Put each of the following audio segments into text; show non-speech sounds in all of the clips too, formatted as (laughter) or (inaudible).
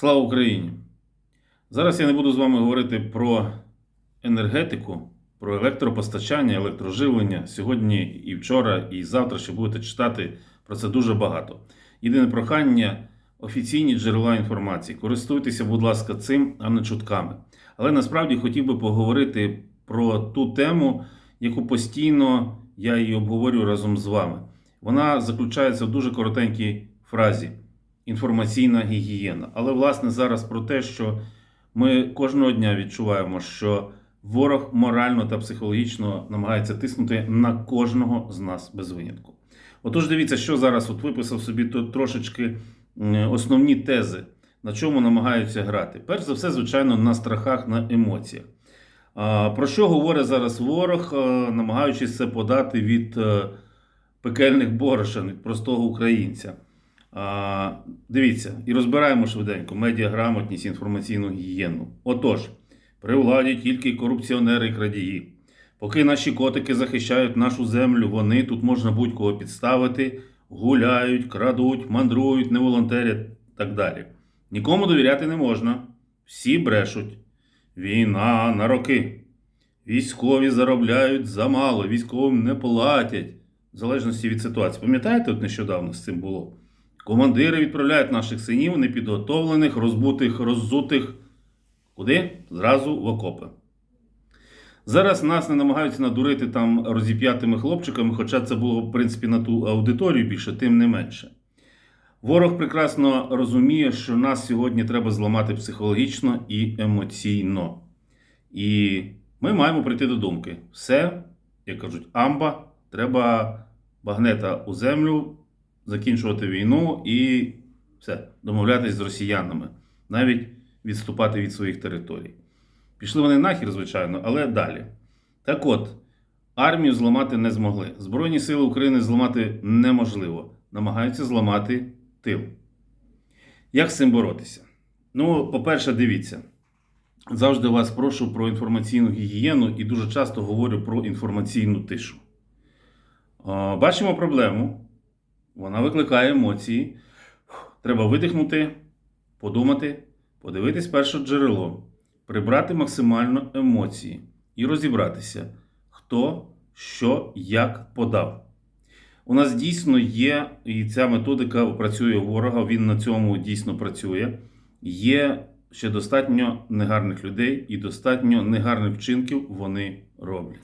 Слава Україні! Зараз я не буду з вами говорити про енергетику, про електропостачання, електроживлення. Сьогодні і вчора, і завтра ще будете читати про це дуже багато. Єдине прохання офіційні джерела інформації. Користуйтеся, будь ласка, цим, а не чутками. Але насправді хотів би поговорити про ту тему, яку постійно я її обговорюю разом з вами. Вона заключається в дуже коротенькій фразі інформаційна гігієна. Але власне зараз про те, що ми кожного дня відчуваємо, що ворог морально та психологічно намагається тиснути на кожного з нас без винятку. Отож, дивіться, що зараз от виписав собі тут трошечки основні тези, на чому намагаються грати. Перш за все, звичайно, на страхах, на емоціях. Про що говорить зараз ворог, е, намагаючись це подати від е, пекельних борошен, від простого українця. А, Дивіться, і розбираємо швиденько медіаграмотність, інформаційну гігієну. Отож, при владі тільки корупціонери і крадії. Поки наші котики захищають нашу землю, вони тут можна будь-кого підставити, гуляють, крадуть, мандрують, не волонтерять так далі. Нікому довіряти не можна. Всі брешуть. Війна на роки. Військові заробляють замало, військовим не платять. В залежності від ситуації. Пам'ятаєте, от нещодавно з цим було? Командири відправляють наших синів непідготовлених, розбутих, роззутих. Куди? Зразу в окопи. Зараз нас не намагаються надурити там розіп'ятими хлопчиками, хоча це було, в принципі, на ту аудиторію більше, тим не менше. Ворог прекрасно розуміє, що нас сьогодні треба зламати психологічно і емоційно. І ми маємо прийти до думки: все, як кажуть, амба, треба багнета у землю, закінчувати війну і все, домовлятись з росіянами, навіть відступати від своїх територій. Пішли вони нахер, звичайно, але далі. Так от, армію зламати не змогли. Збройні сили України зламати неможливо. Намагаються зламати тил. Як з цим боротися? Ну, по-перше, дивіться. Завжди вас прошу про інформаційну гігієну і дуже часто говорю про інформаційну тишу. Бачимо проблему. Вона викликає емоції. Треба видихнути, подумати, подивитись перше джерело, прибрати максимально емоції і розібратися, хто, що, як подав. У нас дійсно є, і ця методика працює у ворога, він на цьому дійсно працює. Є ще достатньо негарних людей і достатньо негарних вчинків вони роблять.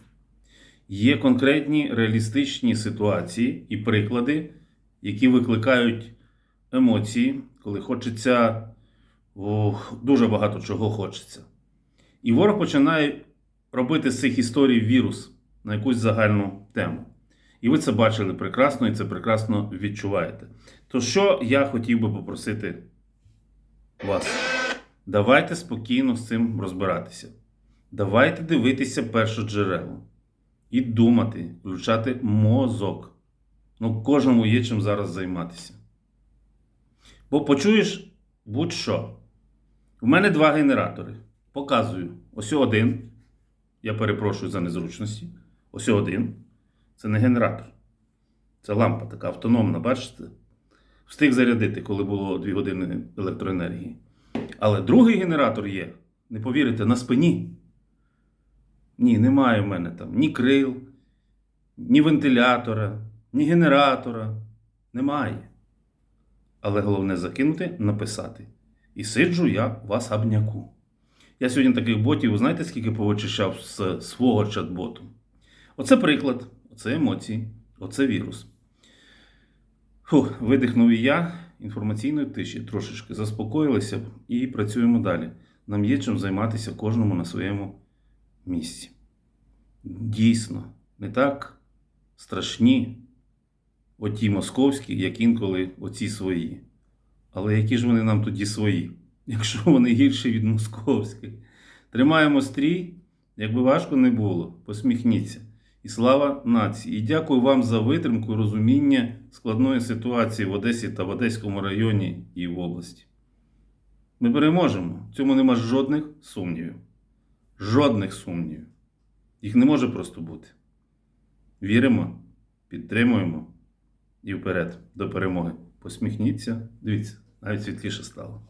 Є конкретні реалістичні ситуації і приклади, які викликають емоції, коли хочеться ох, дуже багато чого хочеться. І ворог починає робити з цих історій вірус на якусь загальну тему. І ви це бачили прекрасно і це прекрасно відчуваєте. То що я хотів би попросити вас? Давайте спокійно з цим розбиратися. Давайте дивитися перше джерело і думати, включати мозок. Ну, кожному є чим зараз займатися. Бо почуєш будь-що. У мене два генератори. Показую. Ось один. Я перепрошую за незручності. Ось один. Це не генератор. Це лампа така автономна, бачите? Встиг зарядити, коли було 2 години електроенергії. Але другий генератор є, не повірите, на спині. Ні, немає в мене там ні крил, ні вентилятора, ні генератора. Немає. Але головне закинути, написати. І сиджу я в особняку. Я сьогодні таких ботів, знаєте, скільки повичищав з свого чат-боту? Оце приклад, оце емоції, оце вірус. Фух, видихнув і я інформаційної тиші, трошечки заспокоїлися і працюємо далі. Нам є чим займатися кожному на своєму місці. Дійсно, не так страшні оті московські, як інколи оці свої. Але які ж вони нам тоді свої, (laughs) якщо вони гірші від московських? Тримаємо стрій, якби важко не було, посміхніться. І слава нації! І дякую вам за витримку і розуміння складної ситуації в Одесі та в Одеському районі і в області. Ми переможемо. В цьому нема жодних сумнівів. Жодних сумнівів. Їх не може просто бути. Віримо, підтримуємо і вперед до перемоги. Посміхніться. Дивіться, навіть світліше стало.